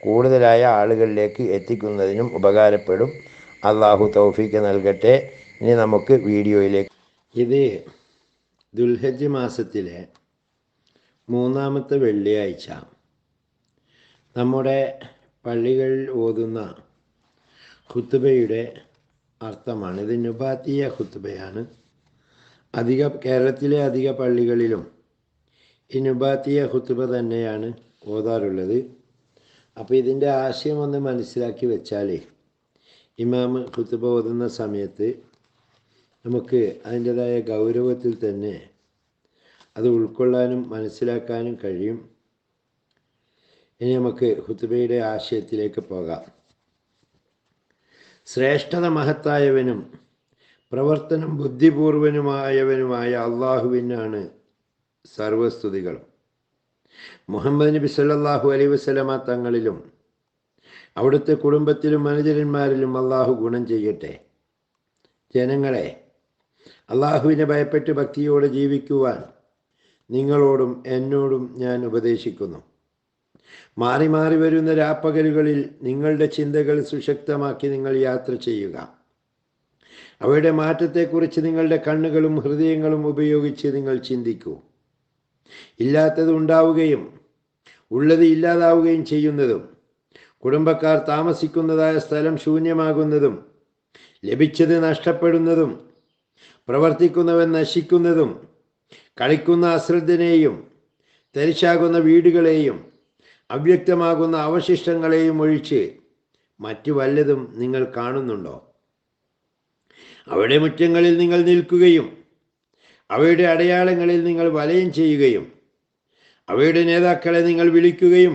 കൂടുതലായ ആളുകളിലേക്ക് എത്തിക്കുന്നതിനും ഉപകാരപ്പെടും. അള്ളാഹു തൗഫീക്ക് നൽകട്ടെ. ഇനി നമുക്ക് വീഡിയോയിലേക്ക്. ഇത് ദുൽഹജ് മാസത്തിലെ മൂന്നാമത്തെ വെള്ളിയാഴ്ച. നമ്മുടെ പള്ളികളിൽ ഓതുന്ന ഖുത്തുബയുടെ അർത്ഥമാണ്. ഇത് നുബാത്തിയ ഖുത്തുബയാണ്. അധിക കേരളത്തിലെ അധിക പള്ളികളിലും ഈ നുബാത്തിയ ഖുത്തുബ തന്നെയാണ് ഓതാറുള്ളത്. അപ്പോൾ ഇതിന്റെ ആശയം ഒന്ന് മനസ്സിലാക്കി വെച്ചാലേ ഇമാമ് കുത്തുബ ഓതുന്ന സമയത്ത് നമുക്ക് അതിന്റെതായ ഗൗരവത്തിൽ തന്നെ അത് ഉൾക്കൊള്ളാനും മനസ്സിലാക്കാനും കഴിയും. ഇനി നമുക്ക് ഹുത്തുബയുടെ ആശയത്തിലേക്ക് പോകാം. ശ്രേഷ്ഠത മഹത്തായവനും പ്രവർത്തനം ബുദ്ധിപൂർവനുമായവനുമായ അള്ളാഹുവിനാണ് സർവസ്തുതികളും. മുഹമ്മദ് നബി സല്ലാഹു അലൈ വസ്ലമ തങ്ങളിലും അവിടുത്തെ കുടുംബത്തിലും അനുചരന്മാരിലും അള്ളാഹു ഗുണം ചെയ്യട്ടെ. ജനങ്ങളെ അള്ളാഹുവിനെ ഭയപ്പെട്ട് ഭക്തിയോടെ ജീവിക്കുവാൻ നിങ്ങളോടും എന്നോടും ഞാൻ ഉപദേശിക്കുന്നു. മാറി മാറി വരുന്ന രാപ്പകലുകളിൽ നിങ്ങളുടെ ചിന്തകൾ സുശക്തമാക്കി നിങ്ങൾ യാത്ര ചെയ്യുക. അവയുടെ മാറ്റത്തെക്കുറിച്ച് നിങ്ങളുടെ കണ്ണുകളും ഹൃദയങ്ങളും ഉപയോഗിച്ച് നിങ്ങൾ ചിന്തിക്കൂ. ഇല്ലാത്തത് ഉണ്ടാവുകയും ഉള്ളത് ഇല്ലാതാവുകയും ചെയ്യുന്നതും കുടുംബക്കാർ താമസിക്കുന്നതായ സ്ഥലം ശൂന്യമാകുന്നതും ലഭിച്ചത് നഷ്ടപ്പെടുന്നതും പ്രവർത്തിക്കുന്നവൻ നശിക്കുന്നതും കളിക്കുന്ന അശ്രദ്ധനെയും തരിശാകുന്ന വീടുകളെയും അവ്യക്തമാകുന്ന അവശിഷ്ടങ്ങളെയും ഒഴിച്ച് മറ്റു വല്ലതും നിങ്ങൾ കാണുന്നുണ്ടോ? അവിടെ മുറ്റങ്ങളിൽ നിങ്ങൾ നിൽക്കുകയും അവയുടെ അടയാളങ്ങളിൽ നിങ്ങൾ വലയം ചെയ്യുകയും അവയുടെ നേതാക്കളെ നിങ്ങൾ വിളിക്കുകയും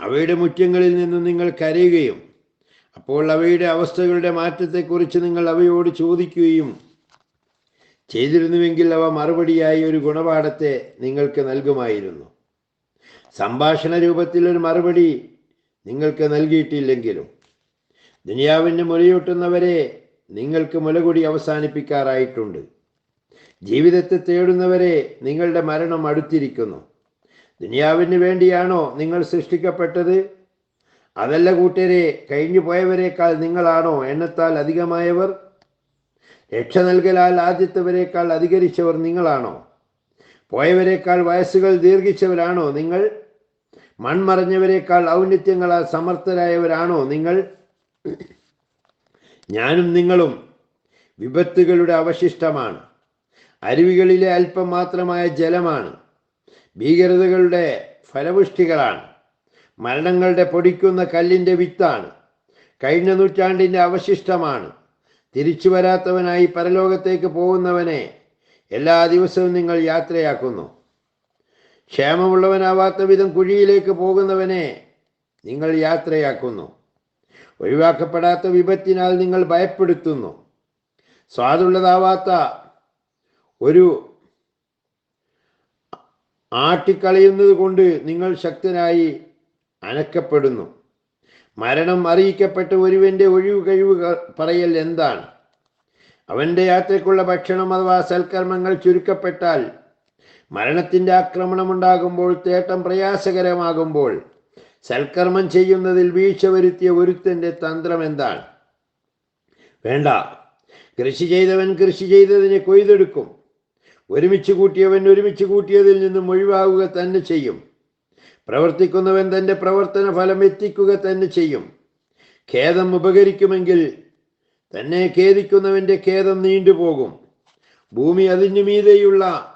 അവയുടെ മുറ്റങ്ങളിൽ നിന്ന് നിങ്ങൾ കരയുകയും അപ്പോൾ അവയുടെ അവസ്ഥകളുടെ മാറ്റത്തെക്കുറിച്ച് നിങ്ങൾ അവയോട് ചോദിക്കുകയും ചെയ്തിരുന്നുവെങ്കിൽ അവ മറുപടിയായി ഒരു ഗുണപാഠത്തെ നിങ്ങൾക്ക് നൽകുമായിരുന്നു. സംഭാഷണ രൂപത്തിൽ ഒരു മറുപടി നിങ്ങൾക്ക് നൽകിയിട്ടില്ലെങ്കിലും ദുനിയാവിന്റെ മുലയൂട്ടുന്നവരെ നിങ്ങൾക്ക് മുലകൂടി അവസാനിപ്പിക്കാറായിട്ടുണ്ട്. ജീവിതത്തെ തേടുന്നവരെ നിങ്ങളുടെ മരണം അടുത്തിരിക്കുന്നു. ദുനിയാവിന് വേണ്ടിയാണോ നിങ്ങൾ സൃഷ്ടിക്കപ്പെട്ടത്? അതല്ല കൂട്ടരെ കഴിഞ്ഞു പോയവരെക്കാൾ നിങ്ങളാണോ എണ്ണത്താൽ അധികമായവർ? രക്ഷ നൽകലാൽ ആദ്യത്തവരെക്കാൾ അധികരിച്ചവർ നിങ്ങളാണോ? പോയവരേക്കാൾ വയസ്സുകൾ ദീർഘിച്ചവരാണോ നിങ്ങൾ? മൺമറഞ്ഞവരേക്കാൾ ഔന്നിത്യങ്ങളാൽ സമർത്ഥരായവരാണോ നിങ്ങൾ? ഞാനും നിങ്ങളും വിപത്തുകളുടെ അവശിഷ്ടമാണ്. അരുവികളിലെ അല്പം മാത്രമായ ജലമാണ്. ഭീകരതകളുടെ ഫലപുഷ്ടികളാണ്. മരണങ്ങളുടെ പൊടിക്കുന്ന കല്ലിന്റെ വിത്താണ്. കഴിഞ്ഞ നൂറ്റാണ്ടിന്റെ അവശിഷ്ടമാണ്. തിരിച്ചു വരാത്തവനായി പരലോകത്തേക്ക് പോകുന്നവനെ എല്ലാ ദിവസവും നിങ്ങൾ യാത്രയാക്കുന്നു. ക്ഷേമമുള്ളവനാവാത്ത വിധം കുഴിയിലേക്ക് പോകുന്നവനെ നിങ്ങൾ യാത്രയാക്കുന്നു. ഒഴിവാക്കപ്പെടാത്ത വിപത്തിനാൽ നിങ്ങൾ ഭയപ്പെടുത്തുന്നു. സ്വാദുള്ളതാവാത്ത ഒരു ആട്ടിക്കളയുന്നത് കൊണ്ട് നിങ്ങൾ ശക്തനായി അനക്കപ്പെടുന്നു. മരണം അറിയിക്കപ്പെട്ട ഒരുവന്റെ ഒഴിവ് കഴിവ് പറയൽ എന്താണ്? അവന്റെ യാത്രയ്ക്കുള്ള ഭക്ഷണം അഥവാ സൽക്കർമ്മങ്ങൾ ചുരുക്കപ്പെട്ടാൽ മരണത്തിന്റെ ആക്രമണമുണ്ടാകുമ്പോൾ തേട്ടം പ്രയാസകരമാകുമ്പോൾ സൽക്കർമ്മം ചെയ്യുന്നതിൽ വീഴ്ച വരുത്തിയ ഒരുത്തന്റെ തന്ത്രം എന്താണ്? വേണ്ട. കൃഷി ചെയ്തവൻ കൃഷി ചെയ്തതിനെ കൊയ്തെടുക്കും. ഒരുമിച്ച് കൂട്ടിയവൻ ഒരുമിച്ച് കൂട്ടിയതിൽ നിന്നും ഒഴിവാകുക തന്നെ ചെയ്യും. പ്രവർത്തിക്കുന്നവൻ തന്റെ പ്രവർത്തന ഫലം എത്തിക്കുക തന്നെ ചെയ്യും. ഖേദം ഉപകരിക്കുമെങ്കിൽ തന്നെ ഖേദിക്കുന്നവന്റെ ഖേദം നീണ്ടുപോകും. ഭൂമി അതിനു മീതെയുള്ള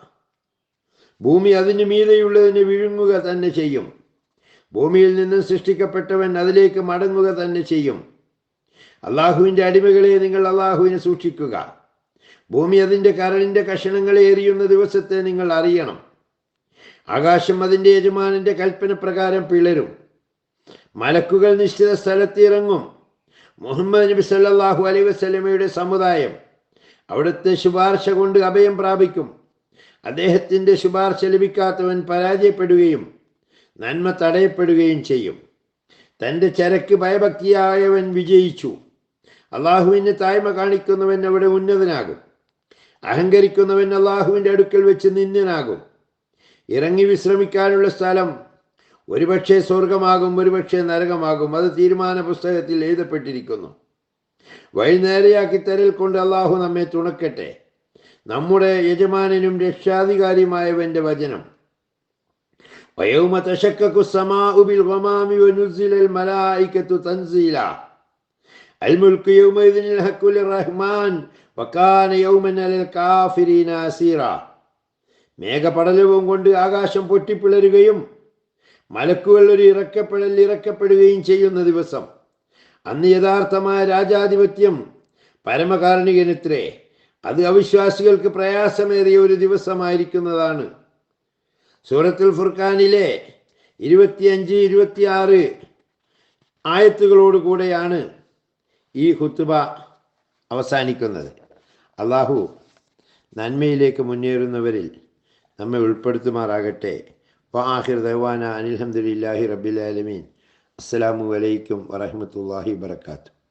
ഭൂമി അതിനു മീതെയുള്ളതിന് വിഴുങ്ങുക തന്നെ ചെയ്യും. ഭൂമിയിൽ നിന്നും സൃഷ്ടിക്കപ്പെട്ടവൻ അതിലേക്ക് മടങ്ങുക തന്നെ ചെയ്യും. അള്ളാഹുവിന്റെ അടിമകളെ നിങ്ങൾ അള്ളാഹുവിനെ സൂക്ഷിക്കുക. ഭൂമി അതിന്റെ കരളിന്റെ കഷണങ്ങളെ എറിയുന്ന ദിവസത്തെ നിങ്ങൾ അറിയണം. ആകാശം അതിന്റെ യജമാനന്റെ കൽപ്പന പ്രകാരം പിളരും. മലക്കുകൾ നിശ്ചിത സ്ഥലത്തിറങ്ങും. മുഹമ്മദ് നബി സല്ലാഹു അലൈ വസ്ലമയുടെ സമുദായം അവിടുത്തെ ശുപാർശ കൊണ്ട് അഭയം പ്രാപിക്കും. അദ്ദേഹത്തിന്റെ ശുപാർശ ലഭിക്കാത്തവൻ പരാജയപ്പെടുകയും നന്മ തടയപ്പെടുകയും ചെയ്യും. തന്റെ ചരക്ക് ഭയഭക്തിയായവൻ വിജയിച്ചു. അള്ളാഹുവിന് തായ്മ കാണിക്കുന്നവൻ അവിടെ ഉന്നതനാകും. അഹങ്കരിക്കുന്നവൻ അള്ളാഹുവിന്റെ അടുക്കൽ വെച്ച് നിന്ദ്യനാകും. ഇറങ്ങി വിശ്രമിക്കാനുള്ള സ്ഥലം ഒരുപക്ഷെ സ്വർഗമാകും ഒരുപക്ഷെ നരകമാകും. അത് തീരുമാന പുസ്തകത്തിൽ എഴുതപ്പെട്ടിരിക്കുന്നു. വഴിനേരെയാക്കി തരൽ കൊണ്ട് അള്ളാഹു നമ്മെ തുണക്കട്ടെ. നമ്മുടെ യജമാനനും രക്ഷാധികാരിയുമായവന്റെ വചനം. വയൗമ തശക്കു തൻസീല. അൽ റഹ്മാൻ വക്കാന യൗമനൽ കാഫിരീനാസീറ മേഘപടലവും കൊണ്ട് ആകാശം പൊട്ടിപ്പിളരുകയും മലക്കുകൾ ഒരു ഇറക്കപ്പെടൽ ഇറക്കപ്പെടുകയും ചെയ്യുന്ന ദിവസം. അന്ന് യഥാർത്ഥമായ രാജാധിപത്യം പരമകാരണികനിത്രേ അത് അവിശ്വാസികൾക്ക് പ്രയാസമേറിയ ഒരു ദിവസമായിരിക്കുന്നതാണ്. സൂറത്തുൽ ഫുർഖാനിലെ ഇരുപത്തിയഞ്ച് ഇരുപത്തിയാറ് ആയത്തുകളോടുകൂടെയാണ് ഈ ഹുത്തുബ അവസാനിക്കുന്നത്. അള്ളാഹു നന്മയിലേക്ക് മുന്നേറുന്നവരിൽ നമ്മെ ഉൾപ്പെടുത്തുമാറാകട്ടെ. വാഹിർ ദവാന അനിൽഹമുല്ലാഹി റബ്ബിലാലമീൻ അസ്സലാമു വലൈക്കും വറഹമത്തല്ലാഹി വബർക്കാത്തു